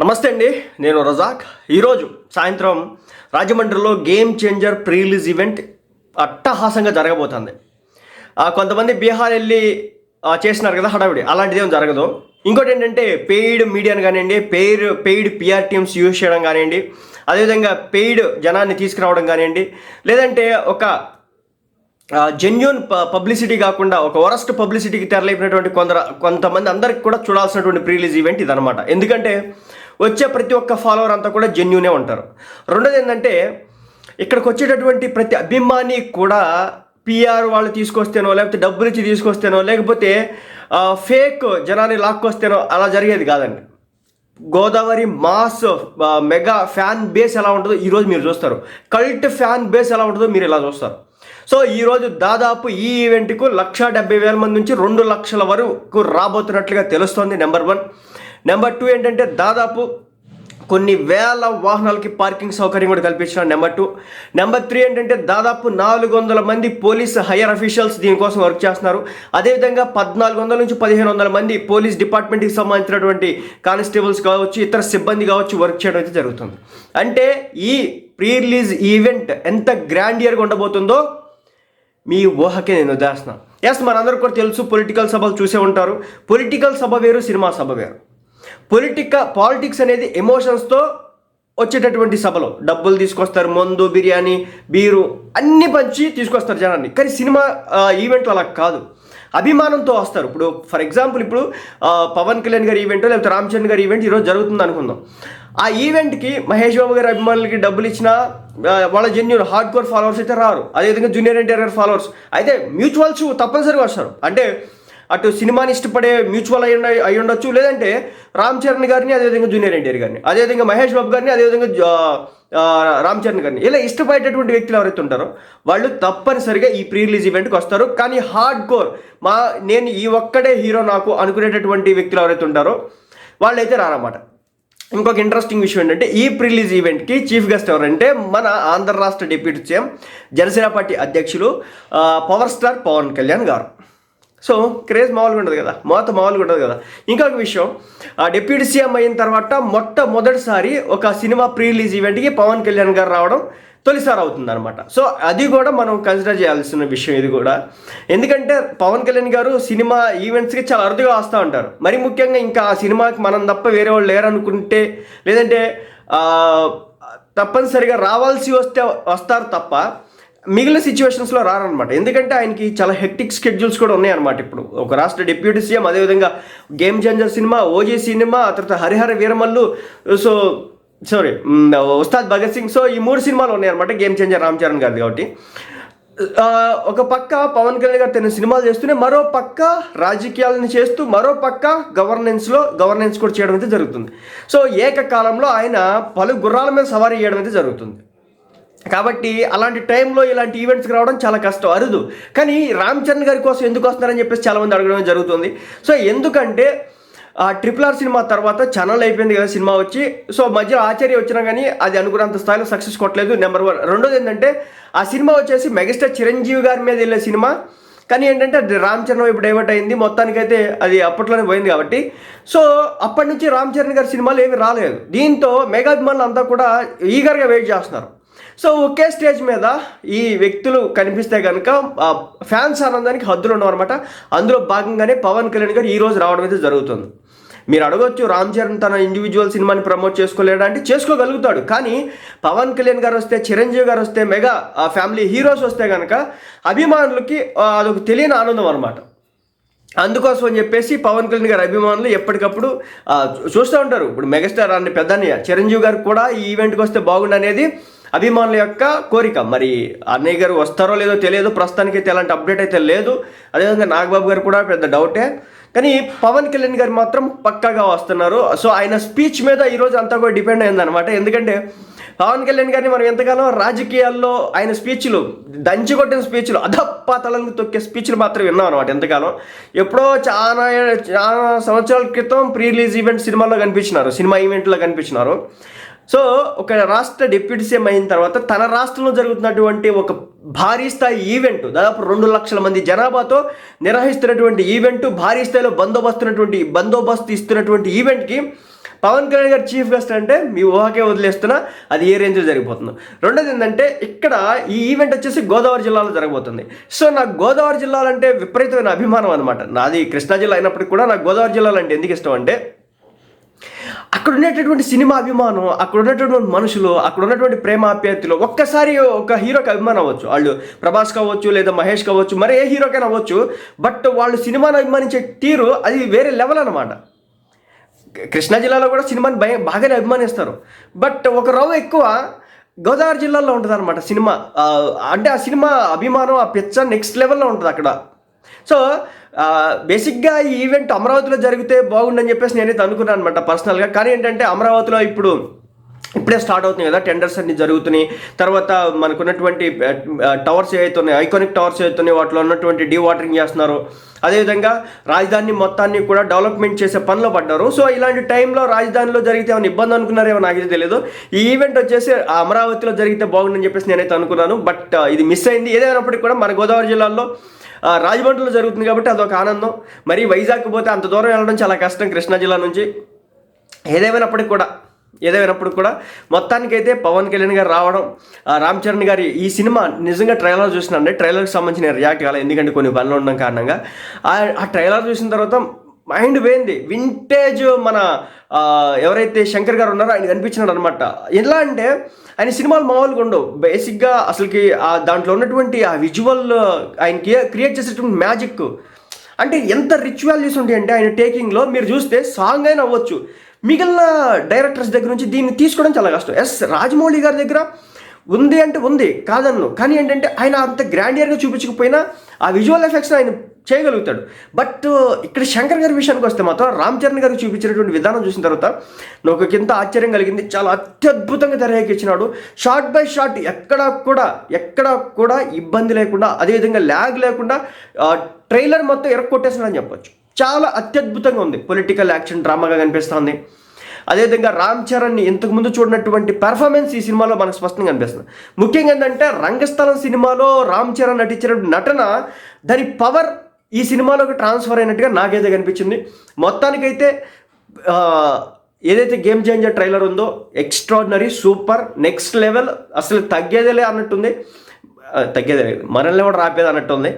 నమస్తే అండి నేను రజాక్. ఈరోజు సాయంత్రం రాజమండ్రిలో గేమ్ చేంజర్ ప్రీలీజ్ ఈవెంట్ అట్టహాసంగా జరగబోతుంది. కొంతమంది బీహార్ వెళ్ళి చేసినారు కదా హడావిడి అలాంటిది ఏం జరగదు. ఇంకోటి ఏంటంటే పెయిడ్ మీడియాను కానివ్వండి paid paid PR teams use చేయడం కానివ్వండి అదేవిధంగా పెయిడ్ జనాన్ని తీసుకురావడం కానివ్వండి లేదంటే ఒక జెన్యున్ పబ్లిసిటీ కాకుండా ఒక వరస్ట్ పబ్లిసిటీకి తెరలేపినటువంటి కొందరు కొంతమంది అందరికి కూడా చూడాల్సినటువంటి ప్రీలీజ్ ఈవెంట్ ఇదనమాట ఎందుకంటే వచ్చే ప్రతి ఒక్క ఫాలోవర్ అంతా కూడా జెన్యునే ఉంటారు. రెండోది ఏంటంటే ఇక్కడికి వచ్చేటటువంటి ప్రతి అభిమాని కూడా పిఆర్ వాళ్ళు తీసుకొస్తేనో లేకపోతే డబ్బులు ఇచ్చి తీసుకొస్తేనో లేకపోతే ఫేక్ జనాన్ని లాక్కొస్తేనో అలా జరిగేది కాదండి. Godavari mass mega fan base ఎలా ఉంటుందో ఈరోజు మీరు చూస్తారు. కల్ట్ ఫ్యాన్ బేస్ ఎలా ఉంటుందో మీరు ఇలా చూస్తారు. సో ఈరోజు దాదాపు ఈ ఈవెంట్కు లక్ష డెబ్బై వేల మంది నుంచి రెండు లక్షల వరకు రాబోతున్నట్లుగా తెలుస్తోంది నెంబర్ వన్ నెంబర్ టూ ఏంటంటే దాదాపు కొన్ని వేల వాహనాలకి పార్కింగ్ సౌకర్యం కూడా కల్పించిన నెంబర్ టూ. నెంబర్ త్రీ ఏంటంటే దాదాపు నాలుగు వందల మంది పోలీస్ హైయర్ అఫీషియల్స్ దీనికోసం వర్క్ చేస్తున్నారు. అదేవిధంగా పద్నాలుగు వందల నుంచి పదిహేను వందల మంది పోలీస్ డిపార్ట్మెంట్కి సంబంధించినటువంటి కానిస్టేబుల్స్ కావచ్చు ఇతర సిబ్బంది కావచ్చు వర్క్ చేయడం అయితే జరుగుతుంది. అంటే ఈ ప్రీ రిలీజ్ ఈవెంట్ ఎంత గ్రాండియర్గా ఉండబోతుందో మీ ఊహకే నేను వదిలేస్తున్నాను ఎస్ మనందరికీ కూడా తెలుసు పొలిటికల్ సభలు చూసే ఉంటారు. పొలిటికల్ సభ వేరు సినిమా సభ వేరు. పొలిటిక పాలిటిక్స్ అనేది ఎమోషన్స్తో వచ్చేటటువంటి సభలో. డబ్బులు తీసుకొస్తారు మందు బిర్యానీ బీరు అన్ని పంచి తీసుకొస్తారు జనాన్ని. కానీ సినిమా ఈవెంట్లు అలా కాదు. అభిమానంతో వస్తారు. ఇప్పుడు ఫర్ ఎగ్జాంపుల్ ఇప్పుడు పవన్ కళ్యాణ్ గారి ఈవెంట్ లేకపోతే రామ్ చరణ్ గారి ఈవెంట్ ఈరోజు జరుగుతుంది అనుకుందాం. ఆ ఈవెంట్కి మహేష్ బాబు గారి అభిమానులకి డబ్బులు ఇచ్చినా వాళ్ళ జెన్యున్ హార్డ్ కోర్ ఫాలోవర్స్ అయితే రారు. అదేవిధంగా జూనియర్ ఎన్టీఆర్ గారి ఫాలోవర్స్ అయితే మ్యూచువల్స్ తప్పనిసరిగా వస్తారు. అంటే అటు సినిమాని ఇష్టపడే మ్యూచువల్ అయి అయి ఉండొచ్చు. లేదంటే రామ్ చరణ్ గారిని అదేవిధంగా జూనియర్ ఎన్టీఆర్ గారిని అదేవిధంగా మహేష్ బాబు గారిని అదేవిధంగా రామ్ చరణ్ గారిని. ఇలా ఇష్టపడేటటువంటి వ్యక్తులు ఎవరైతే ఉంటారో వాళ్ళు తప్పనిసరిగా ఈ ప్రీ రిలీజ్ ఈవెంట్కి వస్తారు. కానీ హార్డ్ కోర్ మా నేను ఈ ఒక్కడే హీరో నాకు అనుకునేటటువంటి వ్యక్తులు ఎవరైతే ఉంటారో వాళ్ళైతే రారన్నమాట. ఇంకొక ఇంట్రెస్టింగ్ విషయం ఏంటంటే ఈ ప్రిలీజ్ ఈవెంట్కి చీఫ్ గెస్ట్ ఎవరంటే మన ఆంధ్ర రాష్ట్ర డిప్యూటీ సీఎం జనసేన పార్టీ అధ్యక్షులు power star Pawan Kalyan garu. So craze మామూలుగా ఉండదు కదా మోత మామూలుగా ఉండదు కదా. ఇంకొక విషయం ఆ డిప్యూటీ సీఎం అయిన తర్వాత మొట్టమొదటిసారి ఒక సినిమా ప్రీ రిలీజ్ ఈవెంట్కి పవన్ కళ్యాణ్ గారు రావడం తొలిసారి అవుతుంది అనమాట సో అది కూడా మనం కన్సిడర్ చేయాల్సిన విషయం ఇది కూడా. ఎందుకంటే పవన్ కళ్యాణ్ గారు సినిమా ఈవెంట్స్కి చాలా అరుదుగా వస్తూ ఉంటారు. మరి ముఖ్యంగా ఇంకా ఆ సినిమాకి మనం తప్ప వేరే వాళ్ళు లేరనుకుంటే లేదంటే తప్పనిసరిగా రావాల్సి వస్తే వస్తారు తప్ప మిగిలిన సిచ్యువేషన్స్లో రారనమాట ఎందుకంటే ఆయనకి చాలా హెక్టిక్ స్కెడ్యూల్స్ కూడా ఉన్నాయన్నమాట ఇప్పుడు. ఒక రాష్ట్ర డిప్యూటీ సీఎం అదేవిధంగా గేమ్ చేంజర్ సినిమా ఓజీ సినిమా ఆ తర్వాత Harihara Veeramallu so sorry Ustaad Bhagat Singh. So ఈ మూడు సినిమాలు ఉన్నాయన్నమాట గేమ్ చేంజర్ రామ్ చరణ్ గారిది కాబట్టి. ఒక పక్క పవన్ కళ్యాణ్ గారు తన సినిమాలు చేస్తూనే మరో పక్క రాజకీయాలను చేస్తూ మరో పక్క గవర్నెన్స్లో గవర్నెన్స్ కూడా చేయడం అయితే జరుగుతుంది. సో ఏకకాలంలో ఆయన పలు గుర్రాల మీద సవారీ చేయడం అయితే జరుగుతుంది. కాబట్టి అలాంటి టైంలో ఇలాంటి ఈవెంట్స్కి రావడం చాలా కష్టం అరుదు. కానీ రామ్ చరణ్ గారి కోసం ఎందుకు వస్తున్నారని చెప్పేసి చాలామంది అడగడం జరుగుతుంది. సో ఎందుకంటే ఆ ట్రిపుల్ ఆర్ సినిమా తర్వాత ఛానల్ అయిపోయింది కదా సినిమా వచ్చి. సో మధ్యలో ఆచార్య వచ్చినా కానీ అది అనుకున్నంత స్థాయిలో సక్సెస్ కొట్టలేదు నెంబర్ వన్ రెండోది ఏంటంటే ఆ సినిమా వచ్చేసి మెగాస్టార్ చిరంజీవి గారి మీద వెళ్ళే సినిమా. కానీ ఏంటంటే అది రామ్ చరణ్ వైపు డైవర్ట్ అయింది. మొత్తానికైతే అది అప్పట్లోనే పోయింది కాబట్టి. సో అప్పటి నుంచి రామ్ చరణ్ గారి సినిమాలు ఏమి రాలేదు. దీంతో మెగా అభిమానులు అంతా కూడా ఈగర్గా వెయిట్ చేస్తున్నారు. సో ఒకే స్టేజ్ మీద ఈ వ్యక్తులు కనిపిస్తే కనుక ఫ్యాన్స్ ఆనందానికి హద్దులు ఉన్నారన్నమాట. అందులో భాగంగానే పవన్ కళ్యాణ్ గారు ఈరోజు రావడం అయితే జరుగుతుంది. మీరు అడగొచ్చు రామ్ చరణ్ తన ఇండివిజువల్ సినిమాని ప్రమోట్ చేసుకోలేడా అంటే చేసుకోగలుగుతాడు. కానీ పవన్ కళ్యాణ్ గారు వస్తే చిరంజీవి గారు వస్తే మెగా ఆ ఫ్యామిలీ హీరోస్ వస్తే కనుక అభిమానులకి అదొక తెలియని ఆనందం అనమాట అందుకోసం అని చెప్పేసి పవన్ కళ్యాణ్ గారి అభిమానులు ఎప్పటికప్పుడు చూస్తూ ఉంటారు. ఇప్పుడు మెగాస్టార్ అనే పెద్దన్నయ్య చిరంజీవి గారు కూడా ఈ ఈవెంట్కి వస్తే బాగుండు అనేది అభిమానుల యొక్క కోరిక. మరి అన్నయ్య గారు వస్తారో లేదో తెలియదు. ప్రస్తుతానికి అయితే ఎలాంటి అప్డేట్ అయితే లేదు. అదేవిధంగా నాగబాబు గారు కూడా పెద్ద డౌటే. కానీ పవన్ కళ్యాణ్ గారు మాత్రం పక్కాగా వస్తున్నారు. సో ఆయన స్పీచ్ మీద ఈరోజు అంతా కూడా డిపెండ్ అయిందనమాట ఎందుకంటే పవన్ కళ్యాణ్ గారిని మనం ఎంతకాలం రాజకీయాల్లో ఆయన స్పీచ్లు దంచి కొట్టిన స్పీచ్లు అధపాతలను తొక్కే స్పీచ్లు మాత్రం విన్నాం అనమాట ఎంతకాలం ఎప్పుడో చాలా చాలా సంవత్సరాల క్రితం ప్రీ రిలీజ్ ఈవెంట్ సినిమాలో కనిపించినారు. సినిమా ఈవెంట్లో కనిపించినారు. సో ఒక రాష్ట్ర డిప్యూటీ సీఎం అయిన తర్వాత తన రాష్ట్రంలో జరుగుతున్నటువంటి ఒక భారీ స్థాయి ఈవెంట్ దాదాపు రెండు లక్షల మంది జనాభాతో నిర్వహిస్తున్నటువంటి ఈవెంట్ భారీ స్థాయిలో బందోబస్తున్నటువంటి బందోబస్తు ఇస్తున్నటువంటి ఈవెంట్కి పవన్ కళ్యాణ్ గారు చీఫ్ గెస్ట్ అంటే మీ ఊహకే వదిలేస్తున్నా అది ఏ రేంజ్లో జరిగిపోతుంది. రెండోది ఏంటంటే ఇక్కడ ఈ ఈవెంట్ వచ్చేసి గోదావరి జిల్లాలో జరగబోతుంది. సో నాకు గోదావరి జిల్లాలంటే విపరీతమైన అభిమానం అనమాట నాది కృష్ణా జిల్లా అయినప్పటికీ కూడా నాకు గోదావరి జిల్లాలో అంటే ఎందుకు ఇష్టం అంటే అక్కడ ఉండేటటువంటి సినిమా అభిమానం అక్కడ ఉన్నటువంటి మనుషులు అక్కడ ఉన్నటువంటి ప్రేమ ఆప్యాయతలు ఒక్కసారి ఒక హీరోకి అభిమానం అవ్వచ్చు. వాళ్ళు ప్రభాస్ కావచ్చు లేదా మహేష్ కావచ్చు మరి ఏ హీరోకైనా అవ్వచ్చు. బట్ వాళ్ళు సినిమాను అభిమానించే తీరు అది వేరే లెవెల్ అనమాట కృష్ణా జిల్లాలో కూడా సినిమాని భయ బాగానే అభిమానిస్తారు. బట్ ఒక రవ్వ ఎక్కువ గోదావరి జిల్లాలో ఉంటుంది అనమాట సినిమా అంటే ఆ సినిమా అభిమానం ఆ పిచ్చ నెక్స్ట్ లెవెల్లో ఉంటుంది అక్కడ. సో బేసిక్గా ఈ ఈవెంట్ అమరావతిలో జరిగితే బాగుండని చెప్పేసి నేనైతే అనుకున్నాను అనమాట పర్సనల్గా. కానీ ఏంటంటే అమరావతిలో ఇప్పుడు ఇప్పుడే స్టార్ట్ అవుతుంది కదా టెండర్స్ అన్ని జరుగుతున్నాయి. తర్వాత మనకున్నటువంటి టవర్స్ ఏవైతే ఉన్నాయి ఐకానిక్ టవర్స్ ఏవైతే వాటిలో ఉన్నటువంటి డీ వాటరింగ్ చేస్తున్నారు. అదేవిధంగా రాజధాని మొత్తాన్ని కూడా డెవలప్మెంట్ చేసే పనిలో పడ్డారు. సో ఇలాంటి టైంలో రాజధానిలో జరిగితే ఏమైనా ఇబ్బంది అనుకున్నారేమో నాకైతే తెలియదు ఈ ఈవెంట్ వచ్చేసి అమరావతిలో జరిగితే బాగుండని చెప్పేసి నేనైతే అనుకున్నాను. బట్ ఇది మిస్ అయింది. ఏదైనప్పటికీ కూడా మన గోదావరి జిల్లాలో రాజమండ్రిలో జరుగుతుంది కాబట్టి అదొక ఆనందం. మరి వైజాగ్ పోతే అంత దూరం వెళ్ళడం చాలా కష్టం కృష్ణా జిల్లా నుంచి. ఏదేమైనప్పటికి కూడా ఏదేమైనప్పుడు కూడా మొత్తానికైతే పవన్ కళ్యాణ్ గారు రావడం ఆ రామ్ చరణ్ గారి ఈ సినిమా నిజంగా ట్రైలర్ చూసినండి ట్రైలర్కి సంబంధించిన రియాక్ట్ కాలేదు ఎందుకంటే కొన్ని పనులు ఉండడం కారణంగా. ఆ ట్రైలర్ చూసిన తర్వాత మైండ్ పోయింది. వింటేజ్ మన ఎవరైతే శంకర్ గారు ఉన్నారో ఆయన కనిపించినాడు అనమాట ఎలా అంటే ఆయన సినిమాలు మామూలుగా ఉండవు. బేసిక్గా అసలుకి ఆ దాంట్లో ఉన్నటువంటి ఆ విజువల్ ఆయనకి క్రియేట్ చేసేటువంటి మ్యాజిక్. అంటే ఎంత రిచ్ వాల్యూస్ ఉంటాయి అంటే ఆయన టేకింగ్లో మీరు చూస్తే సాంగ్ అయినా అవ్వచ్చు. మిగిలిన డైరెక్టర్స్ దగ్గర నుంచి దీన్ని తీసుకోవడం చాలా కష్టం. ఎస్ రాజమౌళి గారి దగ్గర ఉంది అంటే ఉంది కాదన్ను. కానీ ఏంటంటే ఆయన అంత గ్రాండియర్గా చూపించకపోయినా ఆ విజువల్ ఎఫెక్ట్స్ ఆయన చేయగలుగుతాడు. బట్ ఇక్కడ శంకర్ గారి విషయానికి వస్తే మాత్రం రామ్ చరణ్ గారికి చూపించినటువంటి విధానం చూసిన తర్వాత నాకు ఎంత ఆశ్చర్యం కలిగింది. చాలా అత్యద్భుతంగా తెరకెక్కించినాడు షార్ట్ బై షార్ట్ ఎక్కడ కూడా ఎక్కడ కూడా ఇబ్బంది లేకుండా అదేవిధంగా ల్యాగ్ లేకుండా ట్రైలర్ మొత్తం ఎరక్కొట్టేసిందని చెప్పొచ్చు. చాలా అత్యద్భుతంగా ఉంది. పొలిటికల్ యాక్షన్ డ్రామాగా కనిపిస్తుంది. అదేవిధంగా రామ్ చరణ్ని ఇంతకు ముందు చూడనటువంటి పెర్ఫార్మెన్స్ ఈ సినిమాలో మనకు స్పష్టంగా కనిపిస్తుంది. ముఖ్యంగా ఏంటంటే రంగస్థలం సినిమాలో రామ్ చరణ్ నటించిన నటన దాని పవర్ ఈ సినిమాలోకి ట్రాన్స్ఫర్ అయినట్టుగా నాకైతే కనిపించింది. మొత్తానికైతే ఏదైతే గేమ్ చేంజర్ ట్రైలర్ ఉందో ఎక్స్ట్రాడినరీ సూపర్ నెక్స్ట్ లెవెల్ అసలు తగ్గేదేలే అన్నట్టుంది. తగ్గేదే మనల్ని కూడా రాపేది అన్నట్టుంది.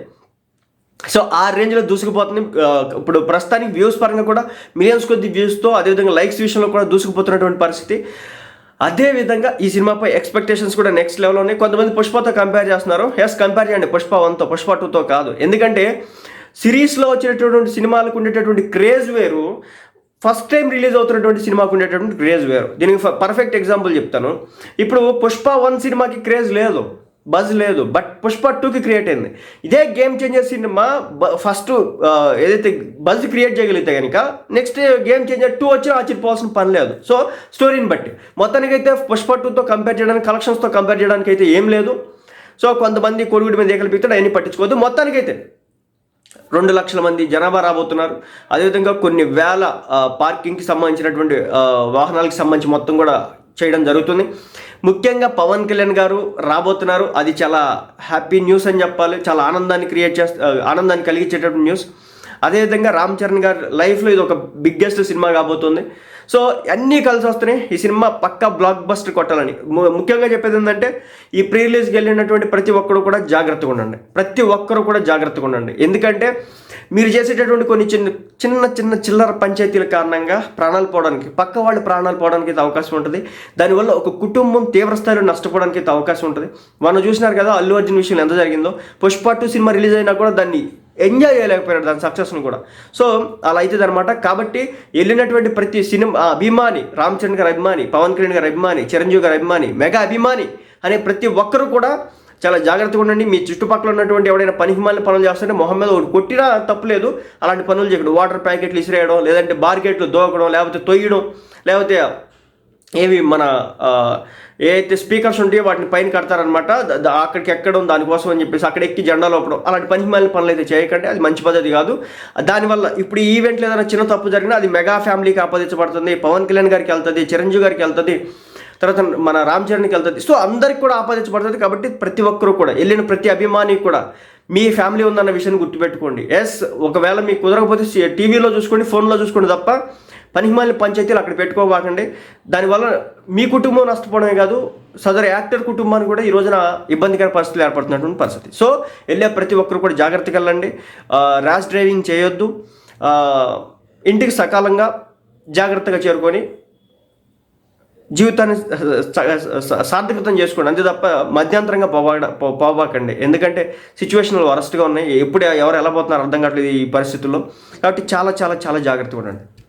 సో ఆ రేంజ్లో దూసుకుపోతుంది. ఇప్పుడు ప్రస్తుతానికి వ్యూస్ పరంగా కూడా మిలియన్స్ కొద్ది వ్యూస్తో అదేవిధంగా లైక్స్ విషయంలో కూడా దూసుకుపోతున్నటువంటి పరిస్థితి. అదేవిధంగా ఈ సినిమాపై ఎక్స్పెక్టేషన్స్ కూడా నెక్స్ట్ లెవెల్ ఉన్నాయి కొంతమంది పుష్పతో కంపేర్ చేస్తున్నారు. ఎస్ కంపేర్ చేయండి. పుష్ప వన్తో పుష్ప టూతో కాదు. ఎందుకంటే సిరీస్లో వచ్చేటటువంటి సినిమాలకు ఉండేటటువంటి క్రేజ్ వేరు. ఫస్ట్ టైం రిలీజ్ అవుతున్నటువంటి సినిమాకు ఉండేటటువంటి క్రేజ్ వేరు. దీనికి పర్ఫెక్ట్ ఎగ్జాంపుల్ చెప్తాను. ఇప్పుడు పుష్ప వన్ సినిమాకి క్రేజ్ లేదు. బజ్ లేదు. బట్ పుష్ప టూకి క్రియేట్ అయింది. ఇదే గేమ్ చేంజర్ సినిమా ఫస్ట్ ఏదైతే బజ్ క్రియేట్ చేయగలిగితే కనుక నెక్స్ట్ గేమ్ చేంజర్ టూ వచ్చినా ఆశ్చర్యపోవాల్సిన పని లేదు. సో స్టోరీని బట్టి. మొత్తానికైతే పుష్ప టూతో కంపేర్ చేయడానికి కలెక్షన్స్తో కంపేర్ చేయడానికి అయితే ఏం లేదు. సో కొంతమంది కోడిగుడి మీద ఏకలు అన్ని అవన్నీ పట్టించుకోవద్దు. మొత్తానికైతే రెండు లక్షల మంది జనాభా రాబోతున్నారు. అదేవిధంగా కొన్ని వేల పార్కింగ్కి సంబంధించినటువంటి వాహనాలకు సంబంధించి మొత్తం కూడా చేయడం జరుగుతుంది. ముఖ్యంగా పవన్ కళ్యాణ్ గారు రాబోతున్నారు. అది చాలా హ్యాపీ న్యూస్ అని చెప్పాలి. చాలా ఆనందాన్ని క్రియేట్ చేస్త ఆనందాన్ని కలిగించేటటువంటి న్యూస్. అదేవిధంగా రామ్ చరణ్ గారి లైఫ్లో ఇది ఒక బిగ్గెస్ట్ సినిమా కాబోతుంది. సో అన్నీ కలిసి వస్తున్నాయి. ఈ సినిమా పక్కా బ్లాక్ బస్టర్ కొట్టాలని. ము- ముఖ్యంగా చెప్పేది ఏంటంటే ఈ ప్రీ రిలీజ్కి వెళ్ళినటువంటి ప్రతి ఒక్కరు కూడా జాగ్రత్తగా ఉండండి. ప్రతి ఒక్కరు కూడా జాగ్రత్తగా ఉండండి. ఎందుకంటే మీరు చేసేటటువంటి కొన్ని చిన్న చిన్న చిన్న చిల్లర పంచాయతీల కారణంగా ప్రాణాలు పోవడానికి పక్క వాళ్ళు ప్రాణాలు పోవడానికి అయితే అవకాశం ఉంటుంది. దానివల్ల ఒక కుటుంబం తీవ్రస్థాయిలో నష్టపోవడానికి అయితే అవకాశం ఉంటుంది. మనం చూసినారు కదా అల్లు అర్జున్ విషయంలో ఎంత జరిగిందో. పుష్ప టూ సినిమా రిలీజ్ అయినా కూడా దాన్ని ఎంజాయ్ చేయలేకపోయాడు దాని సక్సెస్ని కూడా. సో అలా అవుతుంది అనమాట కాబట్టి వెళ్ళినటువంటి ప్రతి సినిమా అభిమాని రామ్ చరణ్ గారి అభిమాని పవన్ కళ్యాణ్ గారి అభిమాని చిరంజీవి గారి అభిమాని మెగా అభిమాని అనే ప్రతి ఒక్కరు కూడా చాలా జాగ్రత్తగా ఉండండి. మీ చుట్టుపక్కల ఉన్నటువంటి ఎవడైనా హిమాలని పనులు చేస్తుంటే మొహం మీద ఒకటి కొట్టినా తప్పులేదు. అలాంటి పనులు చేయడం వాటర్ ప్యాకెట్లు ఇసిరేయడం లేదంటే బార్కెట్లు దోకడం లేకపోతే తొయ్యడం లేకపోతే ఏవి మన ఏదైతే ఏ అయితే స్పీకర్స్ ఉంటాయో వాటిని పైన కడతారనమాట అక్కడికి ఎక్కడం దానికోసం అని చెప్పేసి అక్కడ ఎక్కి జెండా లోపడం అలాంటి పనిమాలిన పనులు అయితే చేయకండి. అది మంచి పద్ధతి కాదు. దానివల్ల ఇప్పుడు ఈ ఈవెంట్లో ఏదైనా చిన్న తప్పు జరిగినా అది మెగా ఫ్యామిలీకి ఆపాదించబడుతుంది పవన్ కళ్యాణ్ గారికి వెళ్తుంది చిరంజీవి గారికి వెళ్తుంది తర్వాత మన రామ్ చరణ్కి వెళ్తుంది. సో అందరికి కూడా ఆపాదించబడుతుంది కాబట్టి ప్రతి ఒక్కరు కూడా వెళ్ళిన ప్రతి అభిమాని కూడా మీ ఫ్యామిలీ ఉందన్న విషయాన్ని గుర్తుపెట్టుకోండి. ఎస్ ఒకవేళ మీకు కుదరకపోతే టీవీలో చూసుకోండి ఫోన్లో చూసుకోండి తప్ప పనిహిమాలిన పంచాయతీలు అక్కడ పెట్టుకోబాకండి. దానివల్ల మీ కుటుంబం నష్టపోవడమే కాదు సదరు యాక్టర్ కుటుంబానికి కూడా ఈ రోజున ఇబ్బందికర పరిస్థితులు ఏర్పడుతున్నటువంటి పరిస్థితి. సో వెళ్ళే ప్రతి ఒక్కరు కూడా జాగ్రత్తగా వెళ్ళండి. ర్యాష్ డ్రైవింగ్ చేయొద్దు. ఇంటికి సకాలంగా జాగ్రత్తగా చేరుకొని జీవితాన్ని స- సార్థకతం చేసుకోండి. అంతే తప్ప మధ్యాంతరంగా పోవా పోవాకండి. ఎందుకంటే సిచ్యువేషన్లు వరస్ట్గా ఉన్నాయి. ఎప్పుడు ఎవరు ఎలా పోతున్నారో అర్థం కావట్లేదు ఈ పరిస్థితుల్లో. కాబట్టి చాలా చాలా చాలా జాగ్రత్తగా ఉండండి.